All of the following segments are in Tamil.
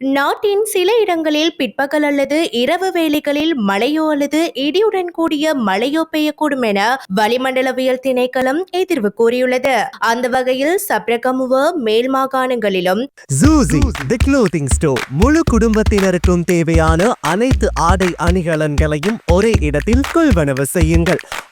நாட்டின் சில இடங்களில் பிற்பகல் அல்லது இரவு வேளைகளில் மழையோ அல்லது இடியுடன் கூடிய மழையோ பெய்யக்கூடும் என வளிமண்டலவியல் திணைக்களம் எதிர்வு கூறியுள்ளது. அந்த வகையில் சப்ரகமுவ மேல் மாகாணங்களிலும் தி ஸ்டோர் முழு குடும்பத்தினருக்கும் தேவையான அனைத்து ஆடை அணிகலன்களையும் ஒரே இடத்தில் கொள்வனவு செய்யுங்கள்.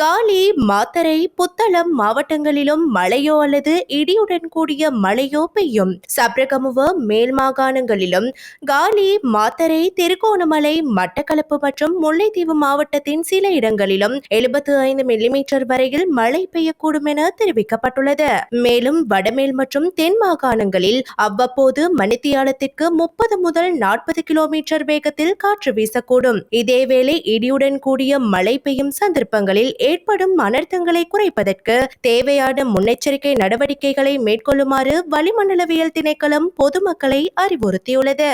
காலி மாத்தரை புத்தளம் மாவட்டங்களிலும் மழையோ அல்லது இடியுடன் கூடிய மழையோ பெய்யும். சப்ரகமுவ மேல் மாகாணங்களிலும் காலி மாத்தரை திருகோணமலை மட்டக்களப்பு மற்றும் முல்லைத்தீவு மாவட்டத்தின் சில இடங்களிலும் எழுபத்து ஐந்து மில்லிமீட்டர் வரையில் மழை பெய்யக்கூடும் என தெரிவிக்கப்பட்டுள்ளது. மேலும் வடமேல் மற்றும் தென் மாகாணங்களில் அவ்வப்போது மணித்தியாலத்திற்கு முப்பது முதல் நாற்பது கிலோமீட்டர் வேகத்தில் காற்று வீசக்கூடும். இதேவேளை இடியுடன் கூடிய மழை பெய்யும் சந்தர்ப்பங்களில் ஏற்படும் அனர்த்தங்களை குறைப்பதற்கு தேவையான முன்னெச்சரிக்கை நடவடிக்கைகளை மேற்கொள்ளுமாறு வளிமண்டலவியல் திணைக்களம் பொதுமக்களை அறிவுறுத்தியுள்ளது.